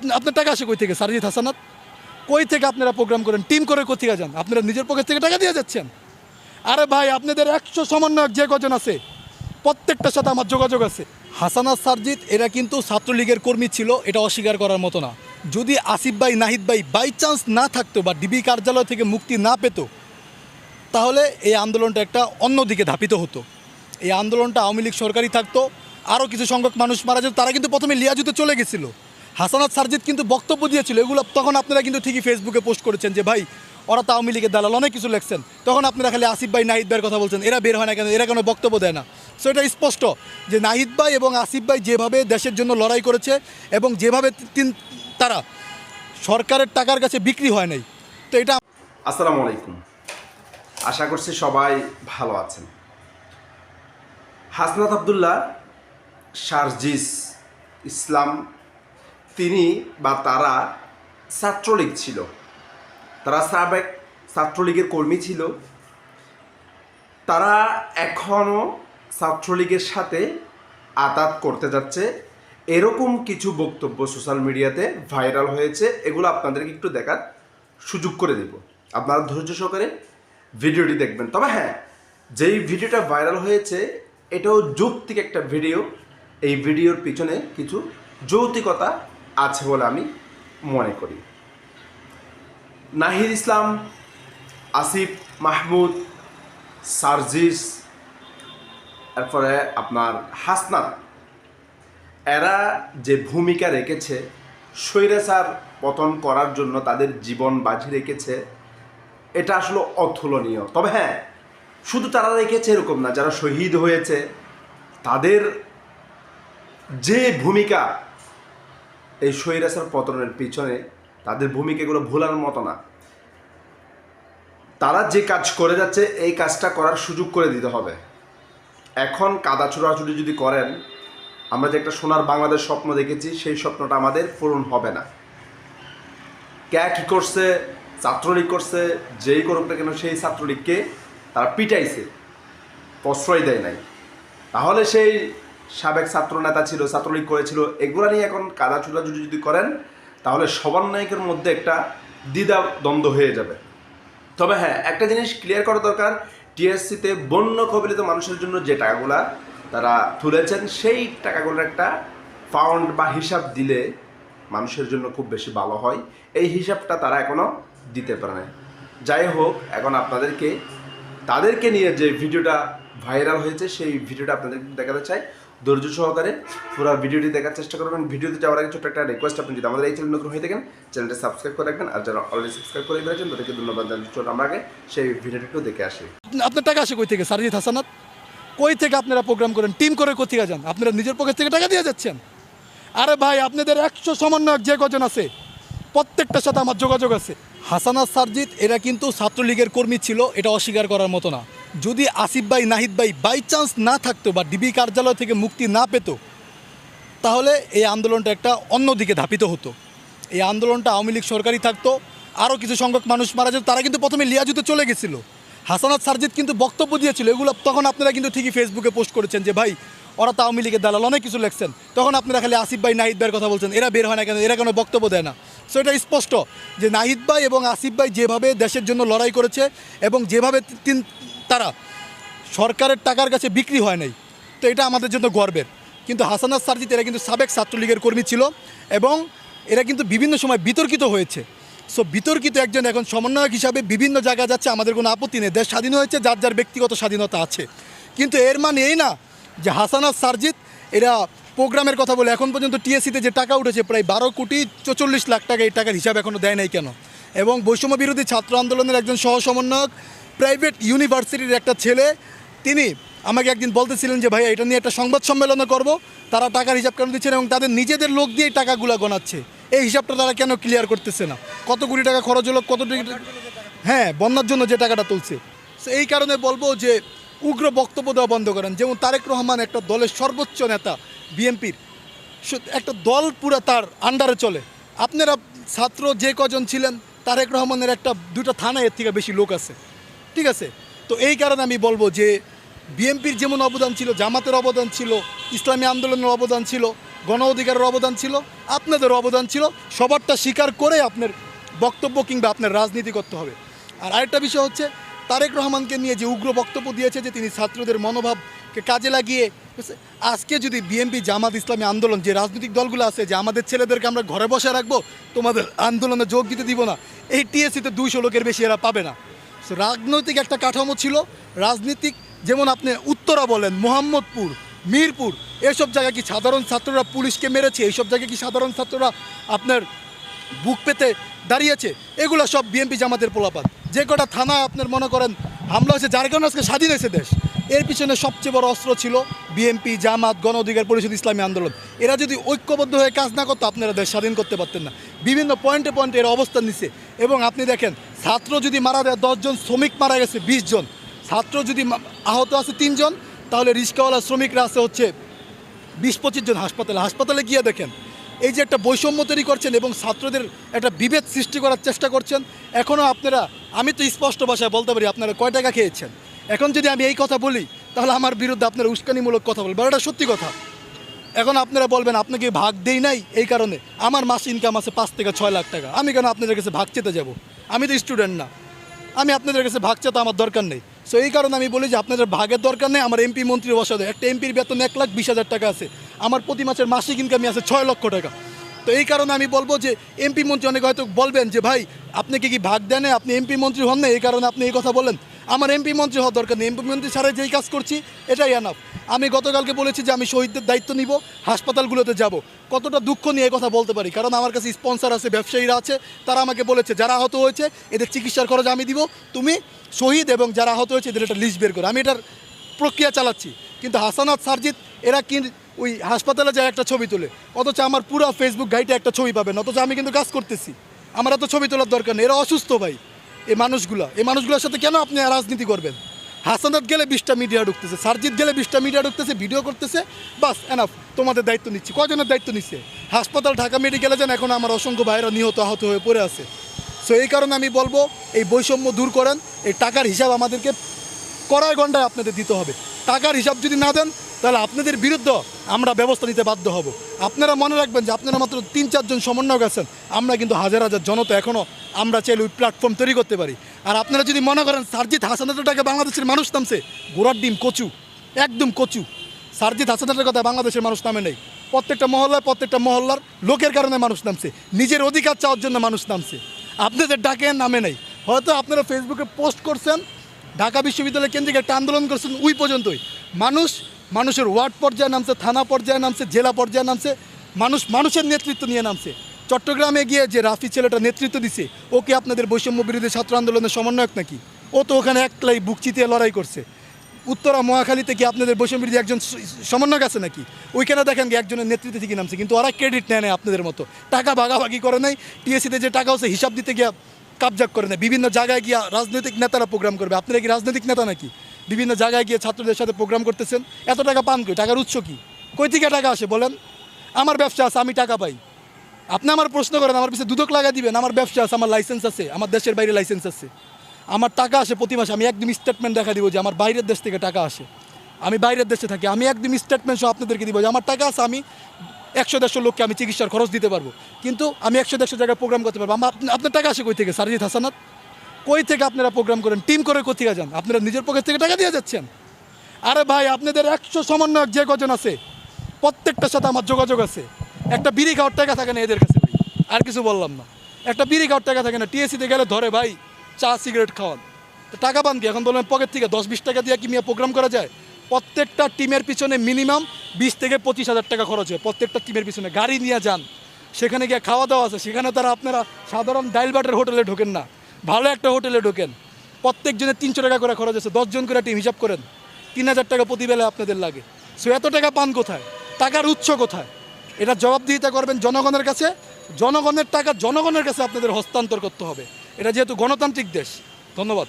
আপনি- আপনার টাকা আসে কই থেকে সারজিৎ হাসানাত, কই থেকে আপনারা প্রোগ্রাম করেন? টিম করে কোথেকে যান? আপনারা নিজের পকেট থেকে টাকা দিয়ে যাচ্ছেন। আরে ভাই, আপনাদের একশো সমন্বয়ক যে কজন আছে প্রত্যেকটার সাথে আমার যোগাযোগ আছে। হাসানাত সারজিৎ এরা কিন্তু ছাত্রলীগের কর্মী ছিল, এটা অস্বীকার করার মতো না। যদি আসিফ ভাই, নাহিদ ভাই বাই চান্স না থাকতো বা ডিবি কার্যালয় থেকে মুক্তি না পেত, তাহলে এই আন্দোলনটা একটা অন্যদিকে ধাপিত হতো। এই আন্দোলনটা আওয়ামী লীগ সরকারই থাকতো। আরও কিছু সংখ্যক মানুষ মারা যেত, তারা কিন্তু প্রথমে লিয়াজুতে চলে গেছিল। হাসানাত সারজিৎ কিন্তু বক্তব্য দিয়েছিল, এগুলো তখন আপনারা কিন্তু ঠিকই ফেসবুকে পোস্ট করেছেন যে, ভাই, ওরা তো আওয়ামী লীগের দালাল, অনেক কিছু লেখছেন। তখন আপনারা খালি আসিফ ভাই, নাহিদ ভাইয়ের কথা বলছেন, এরা বের হয় না কেন? এরা কোনো বক্তব্য দেয় না? সো এটা স্পষ্ট যে, নাহিদ ভাই এবং আসিফ ভাই যেভাবে দেশের জন্য লড়াই করেছে এবং যেভাবে তিন, তারা সরকারের টাকার কাছে বিক্রি হয় নাই, তো এটা আসসালামু আলাইকুম। আশা করছি সবাই ভালো আছেন। হাসনাত আবদুল্লাহ শারজিস ইসলাম তিনি বা তারা ছাত্রলীগ ছিল। তারা সাবেক ছাত্রলীগের কর্মী ছিল। তারা এখনও ছাত্রলীগের সাথে আতাত করতে যাচ্ছে। এরকম কিছু বক্তব্য সোশ্যাল মিডিয়াতে ভাইরাল হয়েছে। এগুলো আপনাদেরকে একটু দেখার সুযোগ করে দেব। আপনারা ধৈর্য সহকারে ভিডিওটি দেখবেন। তবে হ্যাঁ যেই ভিডিওটা ভাইরাল হয়েছে, এটাও যৌক্তিক একটা ভিডিও। এই ভিডিওর পিছনে কিছু যৌক্তিকতা আছে বলে আমি মনে করি। নাহিদ ইসলাম, আসিফ, মাহমুদ, সার্জিস তারপরে আপনার হাসনাত, এরা যে ভূমিকা রেখেছে, স্বৈরাচার পতন করার জন্য তাদের জীবন বাজি রেখেছে, এটা আসলে অতুলনীয়। তবে হ্যাঁ শুধু তারা রেখেছে এরকম না, যারা শহীদ হয়েছে, তাদের যে ভূমিকা এই স্বৈরাচার পতনের পিছনে তাদের ভূমিকাগুলো ভোলার মতো না। তারা যে কাজ করে যাচ্ছে, এই কাজটা করার সুযোগ করে দিতে হবে। এখন কাদা ছোড়াছুড়ি যদি করেন, আমরা যে একটা সোনার বাংলাদেশ স্বপ্ন দেখেছি, সেই স্বপ্নটা আমাদের পূরণ হবে না। কে কী করছে, ছাত্রলীগ করছে, যেই করুক না কেন, সেই ছাত্রলীগকে তারা পিটাইছে, প্রশ্রয় দেয় নাই। তাহলে সেই সাবেক ছাত্র নেতা ছিল, ছাত্রলীগ করেছিল, এগুলো নিয়ে এখন কাদা ছোড়াছুড়ি যদি করেন, তাহলে সবার নায়কের মধ্যে একটা দ্বিধা দ্বন্দ্ব হয়ে যাবে। তবে হ্যাঁ একটা জিনিস ক্লিয়ার করা দরকার টিএসসিতে বন্য কবলিত মানুষের জন্য যে টাকাগুলা তারা তুলেছেন, সেই টাকাগুলোর একটা ফাউন্ড বা হিসাব দিলে মানুষের জন্য খুব বেশি ভালো হয়। এই হিসাবটা তারা এখনও দিতে পারে না যাই হোক, এখন আপনাদেরকে, তাদেরকে নিয়ে যে ভিডিওটা ভাইরাল হয়েছে, সেই ভিডিওটা আপনাদেরকে দেখাতে চাই। ধৈর্য সহকারে পুরো ভিডিওটি দেখার চেষ্টা করবেন। ভিডিওতে যাওয়ার আগে ছোট্ট একটা রিকোয়েস্ট আপনি যদি আমাদের এই চ্যানেল নতুন হয়ে থাকেন চ্যানেলটা সাবস্ক্রাইব করে রাখবেন আর যারা অলরেডি সাবস্ক্রাইব করে ফেলেছেন তাদেরকে ধন্যবাদ জানাচ্ছি চলুন আমরা আগে সেই ভিডিওটা একটু দেখে আসি। আপনার টাকা আসে কই থেকে সারজিৎ হাসানাত? কই থেকে আপনারা প্রোগ্রাম করেন? টিম করে কোথেকে যান? আপনারা নিজের পকেট থেকে টাকা দিয়ে যাচ্ছেন? আরে ভাই, আপনাদের একশো সমন্বয়ক যে কজন আছে প্রত্যেকটার সাথে আমার যোগাযোগ আছে। হাসানাত সারজিৎ, এরা কিন্তু ছাত্রলীগের কর্মী ছিল, এটা অস্বীকার করার মতো না। যদি আসিফ ভাই, নাহিদ ভাই বাই চান্স না থাকতো বা ডিবি কার্যালয় থেকে মুক্তি না পেত, তাহলে এই আন্দোলনটা একটা অন্যদিকে ধাপিত হতো। এই আন্দোলনটা আওয়ামী লীগ সরকারি থাকতো, আরও কিছু সংখ্যক মানুষ মারা যেত, তারা কিন্তু প্রথমে লিয়াজুতে চলে গেছিল। হাসানাত সারজিৎ কিন্তু বক্তব্য দিয়েছিল, এগুলো তখন আপনারা কিন্তু ঠিকই ফেসবুকে পোস্ট করেছেন যে, ভাই, ওরা তো আওয়ামী লীগের দালাল, অনেক কিছু লেখছেন। তখন আপনারা খালি আসিফ ভাই, নাহিদ ভাইয়ের কথা বলছেন, এরা বের হয় না কেন? এরা কোনো বক্তব্য দেয় না? সো এটা স্পষ্ট যে, নাহিদ ভাই এবং আসিফ ভাই যেভাবে দেশের জন্য লড়াই করেছে এবং যেভাবে তিন তারা সরকারের টাকার কাছে বিক্রি হয় নাই। তো এটা আমাদের জন্য গর্বের। কিন্তু হাসানাত সারজিৎ এরা কিন্তু সাবেক ছাত্রলীগের কর্মী ছিল এবং এরা কিন্তু বিভিন্ন সময় বিতর্কিত হয়েছে। সো বিতর্কিত একজন এখন সমন্বয়ক হিসাবে বিভিন্ন জায়গায় যাচ্ছে, আমাদের কোনো আপত্তি নেই। দেশ স্বাধীন হয়েছে, যার যার ব্যক্তিগত স্বাধীনতা আছে। কিন্তু এর মানে এই না যে হাসানাত সারজিৎ এরা প্রোগ্রামের কথা বলে এখন পর্যন্ত টিএসসিতে যে টাকা উঠেছে, প্রায় বারো কোটি চৌচল্লিশ লাখ টাকা এই টাকার হিসাব এখনও দেয় নাই কেন? এবং বৈষম্য বিরোধী ছাত্র আন্দোলনের একজন সহ সমন্বয়ক প্রাইভেট ইউনিভার্সিটির একটা ছেলে, তিনি আমাকে একদিন বলতেছিলেন যে ভাই এটা নিয়ে একটা সংবাদ সম্মেলনও করব। তারা টাকার হিসাব কেন দিচ্ছেন এবং তাদের নিজেদের লোক দিয়েই টাকাগুলো গোনাচ্ছে এই হিসাবটা তারা কেন ক্লিয়ার করতেছে না? কত কোটি টাকা খরচ হলো, কত হ্যাঁ বন্যার জন্য যে টাকাটা তুলছে। এই কারণে বলব যে, উগ্র বক্তব্য দেওয়া বন্ধ করেন। যেমন তারেক রহমান একটা দলের সর্বোচ্চ নেতা, বিএনপির। একটা দল পুরো তার আন্ডারে চলে। আপনারা ছাত্র যে কজন ছিলেন, তারেক রহমানের একটা, দুটো থানায় এর থেকে বেশি লোক আছে। ঠিক আছে? তো এই কারণে আমি বলব যে, বিএনপির যেমন অবদান ছিল, জামাতের অবদান ছিল, ইসলামী আন্দোলনের অবদান ছিল, গণ অধিকারের অবদান ছিল, আপনাদের অবদান ছিল, সবারটা স্বীকার করে আপনার বক্তব্য কিংবা আপনার রাজনীতি করতে হবে। আর আরেকটা বিষয় হচ্ছে, তারেক রহমানকে নিয়ে যে উগ্র বক্তব্য দিয়েছে যে তিনি ছাত্রদের মনোভাবকে কাজে লাগিয়ে আজকে যদি বিএনপি, জামাত, ইসলামী আন্দোলন যে রাজনৈতিক দলগুলো আছে, যে আমাদের ছেলেদেরকে আমরা ঘরে বসে রাখব, তোমাদের আন্দোলনে যোগ দিতে দিব না। এই টিএসসিতে দুইশো লোকের বেশি এরা পাবে না। রাজনৈতিক একটা কাঠামো ছিল, রাজনীতিক যেমন আপনি উত্তরা বলেন, মোহাম্মদপুর, মিরপুর, এসব জায়গায় কি সাধারণ ছাত্ররা পুলিশকে মেরেছে? এইসব জায়গায় কি সাধারণ ছাত্ররা আপনার বুক পেতে দাঁড়িয়েছে? এগুলো সব বিএনপি জামাতের পোলাপাত। যে কটা থানায় আপনার মনে করেন হামলা হয়েছে, যার কারণে আজকে স্বাধীন হয়েছে দেশ। এর পিছনে সবচেয়ে বড় অস্ত্র ছিল বিএনপি, জামাত, গণ অধিকার পরিষদ, ইসলামী আন্দোলন। এরা যদি ঐক্যবদ্ধ হয়ে কাজ না করতো, আপনারা দেশ স্বাধীন করতে পারতেন না। বিভিন্ন পয়েন্টে পয়েন্টে এরা অবস্থান নিচ্ছে এবং আপনি দেখেন, ছাত্র যদি মারা যায়, দশজন শ্রমিক মারা গেছে, বিশ জন। ছাত্র যদি আহত আছে তিনজন, তাহলে রিক্সাওয়ালা শ্রমিকরা আছে হচ্ছে বিশ, পঁচিশ জন হাসপাতালে। হাসপাতালে গিয়ে দেখেন, এই যে একটা বৈষম্য তৈরি করছেন এবং ছাত্রদের একটা বিভেদ সৃষ্টি করার চেষ্টা করছেন এখনও আপনারা, আমি তো স্পষ্ট ভাষায় বলতে পারি, আপনারা কয় টাকা খেয়েছেন? এখন যদি আমি এই কথা বলি, তাহলে আমার বিরুদ্ধে আপনারা উস্কানিমূলক কথা বলবেন। এটা সত্যি কথা। এখন আপনারা বলবেন, আপনাকে ভাগ দেই নাই এই কারণে। আমার মাস ইনকাম আছে পাঁচ থেকে ছয় লাখ টাকা। আমি কেন আপনাদের কাছে ভাগ চেতে যাব? আমি তো স্টুডেন্ট না। আমি আপনাদের কাছে ভাগ চেতে আমার দরকার নেই। সো এই কারণে আমি বলি যে, আপনাদের ভাগের দরকার নেই, আমার এমপি মন্ত্রী বসা একটা এমপির বেতন এক লাখ বিশ হাজার টাকা আছে। আমার প্রতি মাসের মাসিক ইনকামই আছে ছয় লক্ষ টাকা। তো এই কারণে আমি বলব যে এমপি মন্ত্রী অনেক হয়তো বলবেন যে, ভাই আপনাকে কি ভাগ দেন? আপনি এমপি মন্ত্রী হন না এই কারণে আপনি এই কথা বলেন আমার এমপি মন্ত্রী হওয়ার দরকার নেই। এমপি মন্ত্রী ছাড়া যেই কাজ করছি, এটাই এনাফ আমি গতকালকে বলেছি যে আমি শহীদদের দায়িত্ব নিব, হাসপাতালগুলোতে যাব। কতটা দুঃখ নিয়ে কথা বলতে পারি, কারণ আমার কাছে স্পন্সর আছে, ব্যবসায়ীরা আছে, তারা আমাকে বলেছে, যারা আহত হয়েছে, এদের চিকিৎসার খরচ আমি দিব, তুমি শহীদ এবং যারা আহত হয়েছে, এদের একটা লিস্ট বের করো। আমি এটার প্রক্রিয়া চালাচ্ছি। কিন্তু হাসানাত সারজিৎ, এরা কি ওই হাসপাতালে যায় একটা ছবি তোলে? অথচ আমার পুরো ফেসবুক গাইটে একটা ছবি পাবেন, অথচ আমি কিন্তু কাজ করতেছি। আমার এত ছবি তোলার দরকার নেই, এরা অসুস্থ ভাই। এই মানুষগুলো, এই মানুষগুলোর সাথে কেন আপনি রাজনীতি করবেন? হাসানাত গেলে বিশটা মিডিয়া ঢুকতেছে, সারজিৎ গেলে বিশটা মিডিয়া ঢুকতেছে ভিডিও করতেছে, বাস এনাফ তোমাদের দায়িত্ব নিচ্ছি। কজনের দায়িত্ব নিচ্ছে? হাসপাতাল, ঢাকা মেডিকেলে যান এখন আমার অসংখ্য ভাইরা নিহত, আহত হয়ে পড়ে আছে। সো এই কারণে আমি বলব, এই বৈষম্য দূর করেন, এই টাকার হিসাব আমাদেরকে কড়াই গন্ডায় আপনাদের দিতে হবে। টাকার হিসাব যদি না দেন তাহলে আপনাদের বিরুদ্ধে আমরা ব্যবস্থা নিতে বাধ্য হব। আপনারা মনে রাখবেন যে আপনারা মাত্র তিন চারজন সমন্বয়ক আছেন। আমরা কিন্তু হাজার হাজার জনতা এখনও আমরা চাইলে ওই প্ল্যাটফর্ম তৈরি করতে পারি। আর আপনারা যদি মনে করেন সারজিৎ হাসানাতের টাকা বাংলাদেশের মানুষ নামছে, গোড়ার ডিম কচু, একদম কচু। সারজিৎ হাসানাতের কথা বাংলাদেশের মানুষ নামে নেই। প্রত্যেকটা মহল্লায় প্রত্যেকটা মহল্লার লোকের কারণে মানুষ নামছে। নিজের অধিকার চাওয়ার জন্য মানুষ নামছে। আপনাদের ডাকে নামে নেই। হয়তো আপনারা ফেসবুকে পোস্ট করছেন, ঢাকা বিশ্ববিদ্যালয় কেন্দ্রিক একটা আন্দোলন করছেন ওই পর্যন্তই। মানুষ মানুষের ওয়ার্ড পর্যায়ে নামছে, থানা পর্যায়ে নামছে, জেলা পর্যায়ে নামছে, মানুষ, মানুষের নেতৃত্ব নিয়ে নামছে। চট্টগ্রামে গিয়ে যে রাফি ছেলেটা নেতৃত্ব দিছে, ও কি আপনাদের বৈষম্য বিরোধী ছাত্র আন্দোলনের সমন্বয়ক নাকি? ও তো ওখানে একলাই বুক চিতিয়ে লড়াই করছে। উত্তরা মহাখালীতে কি আপনাদের বৈষম্য বিরোধী একজন সমন্বয়ক আছে নাকি? ওইখানে দেখেন একজনের নেতৃত্বে থেকে নামছে, কিন্তু ওরা ক্রেডিট নেয় না আপনাদের মতো। টাকা ভাগাভাগি করে নাই টিএসিতে যে টাকা হচ্ছে হিসাব দিতে গিয়ে কাবজাক করে নেয়। বিভিন্ন জায়গায় গিয়ে রাজনৈতিক নেতারা প্রোগ্রাম করবে। আপনারা কি রাজনৈতিক নেতা নাকি? বিভিন্ন জায়গায় গিয়ে ছাত্রদের সাথে প্রোগ্রাম করতেছেন। এত টাকা পান কই? টাকার উৎস কি? কই থেকে টাকা আসে বলেন? আমার ব্যবসা আছে, আমি টাকা পাই। আপনি আমার প্রশ্ন করেন, আমার পিছিয়ে দুদক লাগা দিবেন, আমার ব্যবসা আছে, আমার লাইসেন্স আছে, আমার দেশের বাইরে লাইসেন্স আছে। আমার টাকা আসে প্রতি মাসে, আমি একদম স্টেটমেন্ট দেখা দিব যে আমার বাইরের দেশ থেকে টাকা আসে। আমি বাইরের দেশে থাকি, আমি একদম স্টেটমেন্ট সহ আপনাদেরকে দিব যে আমার টাকা আছে, আমি একশো দেড়শো লোককে আমি চিকিৎসার খরচ দিতে পারব। কিন্তু আমি একশো দেড়শো জায়গায় প্রোগ্রাম করতে পারব। আমার আপনার টাকা আসে কই থেকে, সারজিৎ হাসানাত? কই থেকে আপনারা প্রোগ্রাম করেন? টিম করে কোথেকে যান? আপনারা নিজের পকেট থেকে টাকা দিয়ে যাচ্ছেন? আরে ভাই, আপনাদের একশো সমন্বয়ক যে কজন আছে, প্রত্যেকটার সাথে আমার যোগাযোগ আছে। একটা বিড়ি খাওয়ার টাকা থাকে না এদের কাছে ভাই, আর কিছু বললাম না। একটা বিড়ি খাওয়ার টাকা থাকে না টিএসিতে গেলে ধরে ভাই, চা সিগারেট খাওয়ান। তো টাকা পান কি? এখন বললেন পকেট থেকে দশ, বিশ টাকা দিয়ে কি মিয়া প্রোগ্রাম করা যায়? প্রত্যেকটা টিমের পিছনে মিনিমাম বিশ থেকে পঁচিশ হাজার টাকা খরচ হয়, প্রত্যেকটা টিমের পিছনে। গাড়ি নিয়ে যান, সেখানে গিয়ে খাওয়া দাওয়া আছে, সেখানে তারা আপনারা সাধারণ ডাইল বাটের হোটেলে ঢোকেন না। ভালো একটা হোটেলে ঢোকেন। প্রত্যেকজনের তিনশো টাকা করে খরচ আছে, দশজন করে টিম হিসাব করেন। তিন হাজার টাকা প্রতিবেলা আপনাদের লাগে। সো এত টাকা পান কোথায়? টাকার উৎস কোথায়? এটা জবাবদিহিতা করবেন জনগণের কাছে। জনগণের টাকা জনগণের কাছে আপনাদের হস্তান্তর করতে হবে। এটা যেহেতু গণতান্ত্রিক দেশ। ধন্যবাদ।